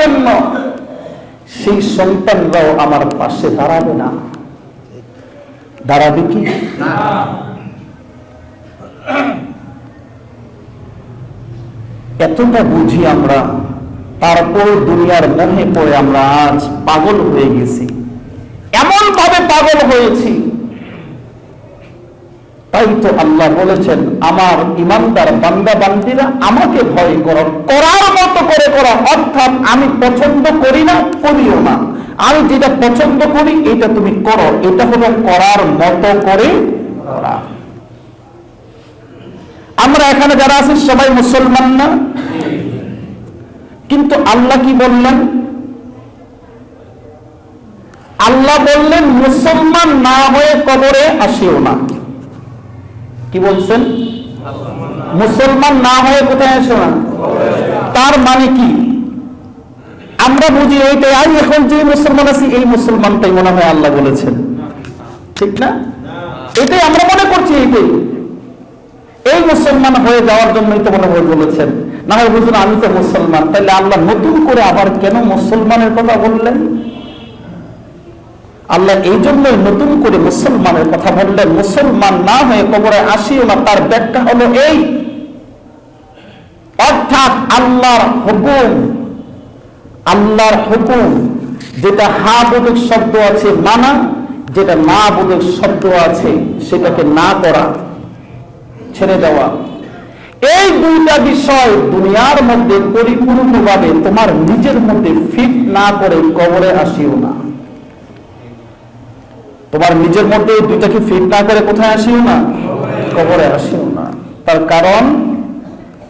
জন্য। সেই সন্তানরাও আমার পাশে দাঁড়াবে না। দাঁড়াবে কি? এতটা বুঝি আমরা, তারপর দুনিয়ার মোহে পড়ে আমরা আজ পাগল হয়ে গেছি। এমন ভাবে পাগল হয়েছি তাই তো আল্লাহ বলেছেন, আমার ইমানদার বান্দা, বান্দিরা আমাকে ভয় করো। করার মতো করে করো, অর্থাৎ আমি পছন্দ করি না, করিও না। আমি যেটা পছন্দ করি, এটা তুমি করো। এটা হলো করার মতো করে করা। আমরা এখানে যারা আছি, সবাই মুসলমান না? কিন্তু আল্লাহ কি বললেন? আল্লাহ বললেন, মুসলমান না হয়ে কবরে আসিও না। কি বলছেন? মুসলমান না হয়ে কোথায় আসো না? তার মানে কি? আমরা বুঝি এইটাই আজ এখন যে মুসলমান আছি, এই মুসলমানটাই মনে হয় আল্লাহ বলেছেন। ঠিক না? এটাই আমরা মনে করছি এইটাই। এই মুসলমান হয়ে যাওয়ার জন্যই তো মনে হয় বলেছেন। না হয় বুঝুন আমি তো মুসলমান। তাহলে আল্লাহ নতুন করে আবার কেন মুসলমানের কথা বললেন? আল্লাহ এই জন্যই নতুন করে মুসলমানের কথা বললেন মুসলমান না হয়ে কবরে আসিও না, তার ব্যাখ্যা হলো এই। অর্থাৎ আল্লাহর হুকুম আল্লাহর হুকুম, যেটা হা বোধক শব্দ আছে মানা, যেটা না বোধক শব্দ আছে সেটাকে না করা, ছেড়ে দেওয়া। এই দুইটা বিষয় দুনিয়ার মধ্যে পরিপূর্ণভাবে তোমার নিজের মধ্যে ফিট না করে কবরে আসিও না। তোমার নিজের মধ্যে দুইটাকে ফিট না করে কোথায় আসিও না? কবরে আসিও না। তার কারণ,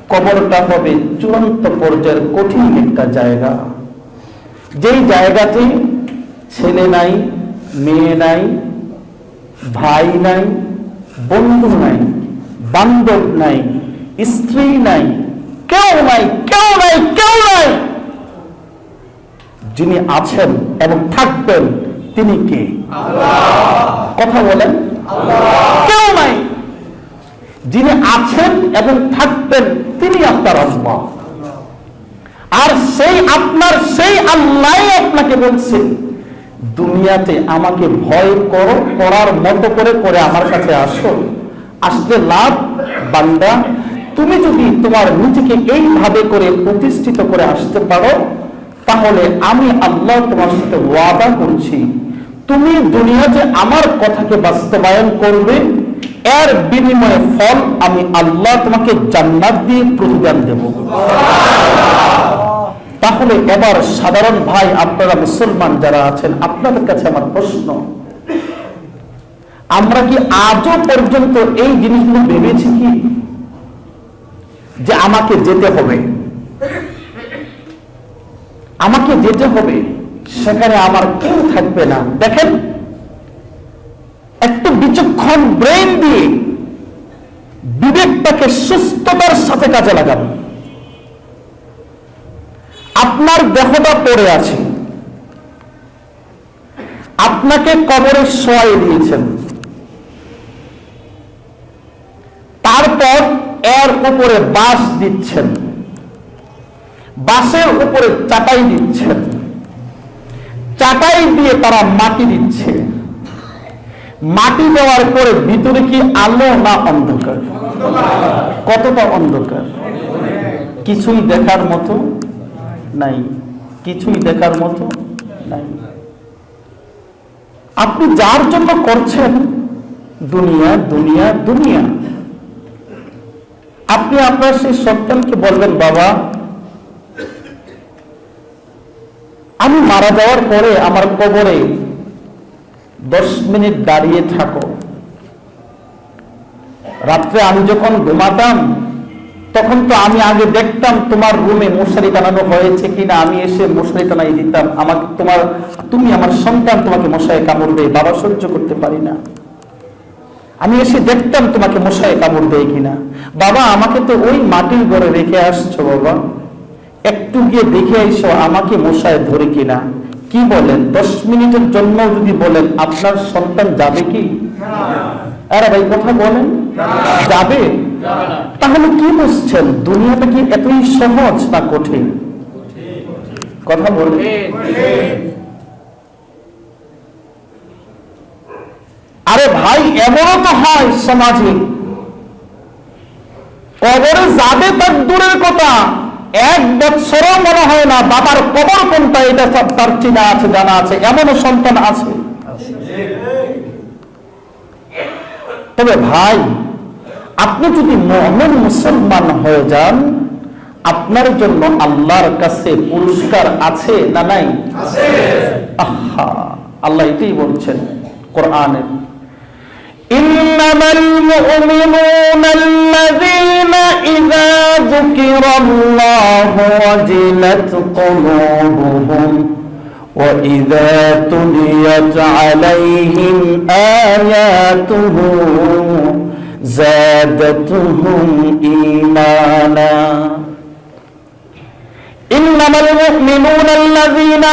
কবরটা হবে চূড়ান্ত পর্যায়ের কঠিন একটা জায়গা। যেই জায়গাতে ছেলে নাই, মেয়ে নাই, ভাই নাই, বন্ধু নাই, বান্ধব নাই, স্ত্রী নাই, কেউ নাই কেউ নাই কেউ নাই, যিনি আছেন এবং থাকবেন তিনি কে? কথা বলেন। কেউ নাই। যিনি আছেন এবং থাকবেন তিনি আপনার আল্লাহ আর সেই আপনার সেই আল্লাহ আপনাকে বলছেন দুনিয়াতে আমাকে ভয় করো করার মতো করে করে আমার কাছে আসো। আসলে লাভ বান্দা তুমি যদি তোমার নিজেকে এইভাবে করে প্রতিষ্ঠিত করে আসতে পারো তাহলে আমি আল্লাহ তোমার সাথে ওয়াদা করছি। তুমি দুনিয়াতে আমার কথাকে বাস্তবায়ন করবে, এর বিনিময়ে ফল আমি আল্লাহ তোমাকে জান্নাত দিয়ে প্রতিদান দেব। তাহলে এবার সাধারণ ভাই, আপনারা মুসলমান যারা আছেন, আপনাদের কাছে আমার প্রশ্ন। আমরা কি আজও পর্যন্ত এই জিনিসগুলো ভেবেছি কি? যে আমাকে যেতে হবে। আমাকে যেতে হবে। সেখানে আমার কেউ থাকবে না। দেখেন, একটু বিচক্ষণ ব্রেন দিয়ে বিবেকটাকে সুস্থতার সাথে কাজে লাগান। আপনার দেহটা পড়ে আছে। আপনাকে কবরে শোয়াই দিয়েছেন। তারপর এর উপরে বাস দিচ্ছেন। বাসের উপরে চাটাই দিচ্ছেন। চাটাই দিয়ে তারা মাটি দিচ্ছে। মাটি দেওয়ার পরে ভিতরে কি আলো না অন্ধকার? কতটা অন্ধকার? কিছুই দেখার মতো নাই। কিছুই দেখার মতো নাই। আপনি যার জন্য করছেন, দুনিয়া দুনিয়া দুনিয়া। আপনি আপনার সেই সন্তানকে বলবেন, বাবা আমি মারা যাওয়ার পরে আমার কবরে দশ মিনিট দাঁড়িয়ে থাকো। রাত্রে আমি যখন ঘুমাতাম, তখন তো আমি আগে দেখতাম তোমার রুমে মশারি টানানো হয়েছে কিনা, আমি এসে মশারি টানাই দিতাম। আমাকে তোমার, তুমি আমার সন্তান, তোমাকে মশায় কামড় বাবা সহ্য করতে পারি না। আমি এসে দেখতাম তোমাকে মশায় কামড় দেয় কিনা। বাবা, আমাকে তো ওই মাটির ঘরে রেখে আসছো, বাবা। একটু গিয়ে দেখে আইসো আমাকে মশায় ধরে কিনা। কি বলেন? দশ মিনিটের জন্য যদি বলেন, আপনার সন্তান যাবে কি? আরে ভাই, কথা বলেন। যাবে? তাহলে কি বুঝছেন? দুনিয়াটা কি এতই সহজ না কঠিন? কথা বলবে আরে ভাই, এমনও তো হয় সমাজে। কবরে যাবে তার দূরের কথা। এক বৎসরও মনে হয় না বাবার কবর কোনটা এটা তার চিনা আছে জানা আছে এমনও সন্তান আছে। তবে ভাই আপনি যদি মহমেন মুসলমান হয়ে যান আপনার জন্য আল্লাহর কাছে পুরস্কার আছে না নাই? আহা আল্লাহ এটাই বলছেন কোরআনের إنما المؤمنون الذين إذا ذكر الله وجلت قلوبهم وإذا تليت عليهم آياته زادتهم إيمانا. إنما المؤمنون الذين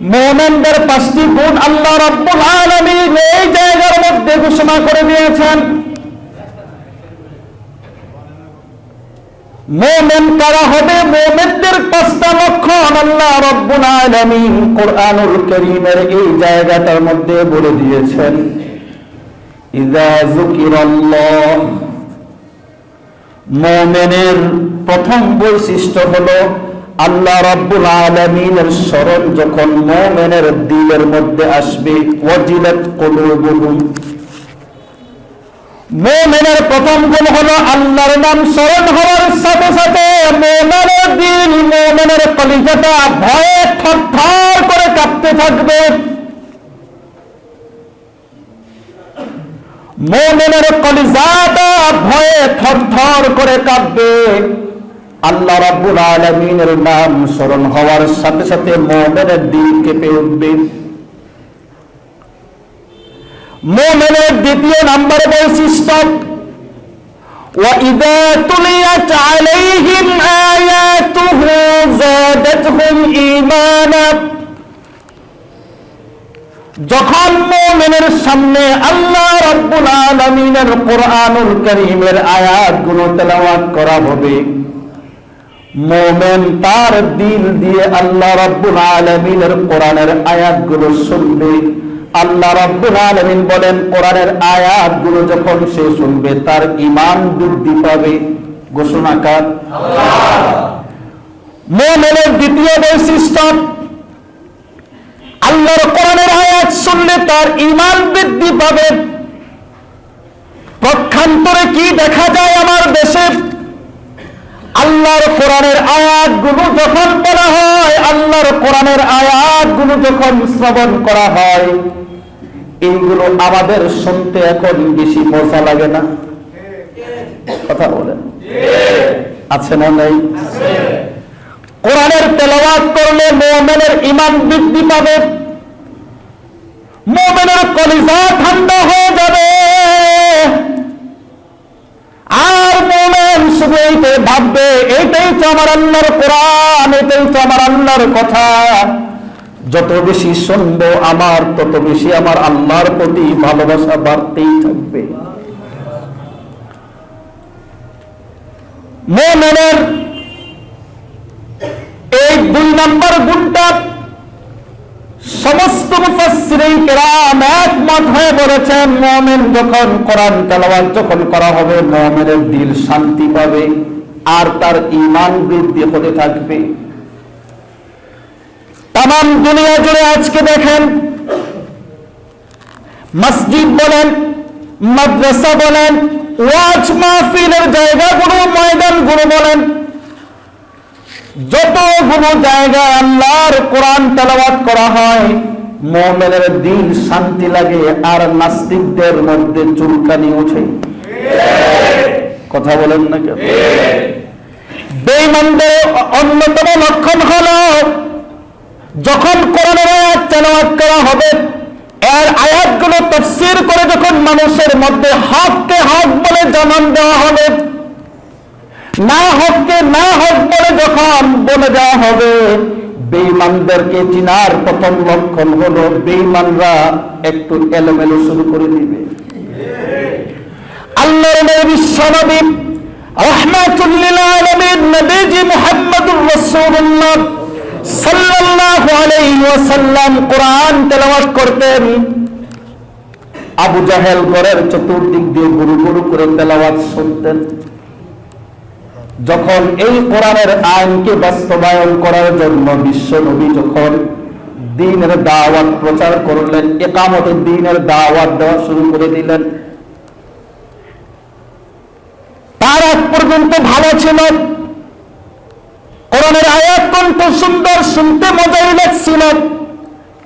মোমেনদের পাঁচটি গুণ আল্লাহ রব্বুল এই জায়গার মধ্যে ঘোষণা করে দিয়েছেন। মোমেন কারা হবে? মোমেনদের পাঁচটা লক্ষণ আল্লাহ রব্বুল কোরআনুল কারীমের এই জায়গাটার মধ্যে বলে দিয়েছেন। মোমেনের প্রথম বৈশিষ্ট্য হলো আল্লাহ রাব্বুল আলামিনের স্মরণ যখন মুমিনের দিলের মধ্যে আসবে, ওয়াজিলাত কুলুবুহুম। মুমিনের প্রথম গুণ হলো আল্লাহর নাম স্মরণ হওয়ার সাথে সাথে মুমিনের দিল মুমিনের কলিজাটা ভয়ে থরথর করে কাঁপতে থাকবে। মুমিনের কলিজাটা ভয়ে থরথর করে কাঁপবে। আল্লাহ রাব্বুল আলামিনের নাম স্মরণ হওয়ার সাথে সাথে মুমিনের দিল কেঁপে উঠবে মুমিনের দ্বিতীয় নাম্বার বৈশিষ্ট্য وإذا تليت عليهم آياته زادتهم إيمانا যখন মুমিনের সামনে আল্লাহ রাব্বুল আলামিনের কোরআনুল কারীমের আয়াতগুলো তেলাওয়াত করা হবে মোমেন তার দিল দিয়ে আল্লাহ রব্বুল আলমিনের কোরআনের আয়াতগুলো শুনবে। আল্লাহ রব্বুল আলমিন বলেন, কোরআনের আয়াতগুলো যখন সে শুনবে, তার ইমান বৃদ্ধি পাবে। ঘোষণাকার মোমেনের দ্বিতীয় বৈশিষ্ট্য, আল্লাহর কোরআনের আয়াত শুনলে তার ইমান বৃদ্ধি পাবে। পক্ষান্তরে কি দেখা যায় আমার দেশে আল্লাহর কোরআনের আয়াতগুলো যখন বলা হয়, আল্লাহর কোরআনের আয়াতগুলো যখন শ্রবণ করা হয় এইগুলো আমাদের শুনতে এখন বেশি মজা লাগে না? কথা বলেন। আছে না নাই? কোরআনের তেলাওয়াত করলে মোমেনের ইমান বৃদ্ধি পাবে। মোমেনের কলিজা ঠান্ডা হয়ে যাবে। শুধু এইটাই ভাববে এটাই তো আমার আল্লাহর কোরআন এটাই তো আমার আল্লাহর কথা। যত বেশি শুনব আমার, তত বেশি আমার আল্লাহর প্রতি ভালোবাসা বাড়তেই থাকবে। মোমেনের এই দুই নম্বর গুণটা সমস্ত একমত হয়ে বলেছেন, মুমিন যখন কোরআন তেলাওয়াত যখন করা হবে, মুমিনের দিল শান্তি পাবে আর তার ঈমান বৃদ্ধি হতে থাকবে। তাম দুনিয়া জুড়ে আজকে দেখেন, মসজিদ বলেন, মাদ্রাসা বলেন, ওয়াজ মাহফিলের জায়গাগুলো, ময়দানগুলো বলেন যতগুলো জায়গায় আল্লাহর কোরআন তেলাওয়াত করা হয়, মোমেনের দিন শান্তি লাগে আর নাস্তিকদের মধ্যে চুলকানি ওঠে। কথা বলেন না কেন? অন্যতম লক্ষণ হলো, যখন কোরআনের আয়াত করা হবে, এর আয়াতগুলো তফসির করে যখন মানুষের মধ্যে হককে হক বলে জানান দেওয়া হবে না হককে না হক বলে যখন বলে দেওয়া হবে, বেঈমানদেরকে চিনার প্রথম লক্ষণ হলো বেঈমানরা একটু এলোমেলো শুরু করে দিবে। আল্লাহর নবী বিশ্বনবী রহমাতুল্লিল আলামিন নবীজি মুহাম্মদুর রাসূলুল্লাহ সাল্লাল্লাহু আলাইহি ওয়াসাল্লাম কোরআন তেলাওয়াত করতেন। আবু জাহেল ঘরের চতুর্দিক দিয়ে গুরু গুরু করে তেলাওয়াত শুনতেন। যখন এই কোরআনের আইনকে বাস্তবায়ন করার জন্য বিশ্ব নবী যখন দিনের দাওয়াত প্রচার করলেন, একামতের দিনের দাওয়াত দেওয়া শুরু করে দিলেন, তার আগ পর্যন্ত ভালো ছিল। কোরআনের আয়াত কণ্ঠ সুন্দর, শুনতে মজাই লাগছিল।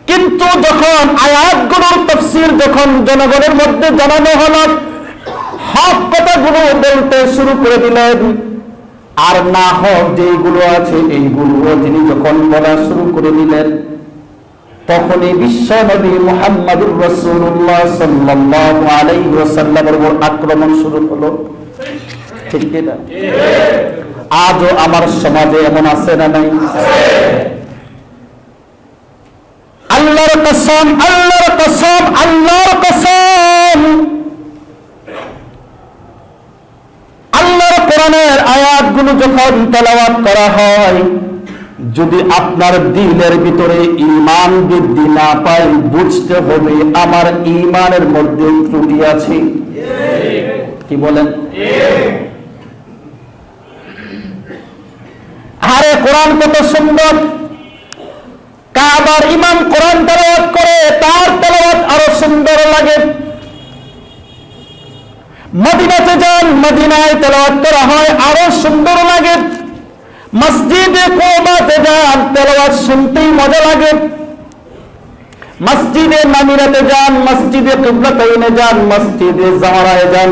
কিন্তু যখন আয়াতগুলোর তফসির যখন জনগণের মধ্যে জানানো হলো, হক কথাগুলো বলতে শুরু করে দিলেন। আর না হক যেগুলো আছে, এইগুলো তিনি যখন বলা শুরু করে দিলেন, তখনই বিশ্ব নবী মোহাম্মদুর রসুল্লাহ সাল্লাল্লাহু আলাইহি ওয়াসাল্লামের উপর আক্রমণ শুরু হলো। ঠিক কি না? আজও আমার সমাজে এমন আছে না নাই? আল্লাহর কসম আল্লাহর কসম আল্লাহর কসম। আল্লাহর কোরআনের আয়াতগুলো যখন তেলাওয়াত করা হয়, যদি আপনার দিলের ভিতরে ইমান বৃদ্ধি না পায়, বুঝতে হবে আমার ইমানের মধ্যে ত্রুটি আছে। কি বলেন? আরে, কোরআন কত সুন্দর। কাবার ইমাম কোরআন তেলাওয়াত করে, তার তেলাওয়াত আরও সুন্দর লাগে। মদিনাতে যান মদিনায় তেলাওয়াত করা হয়, আরও সুন্দর লাগে। মসজিদে কোবাতে যান, তেলাওয়াত শুনতেই মজা লাগে। মসজিদে নামিরাতে যান, মসজিদে কিবলাতাইনে যান, মসজিদে জামারায় যান।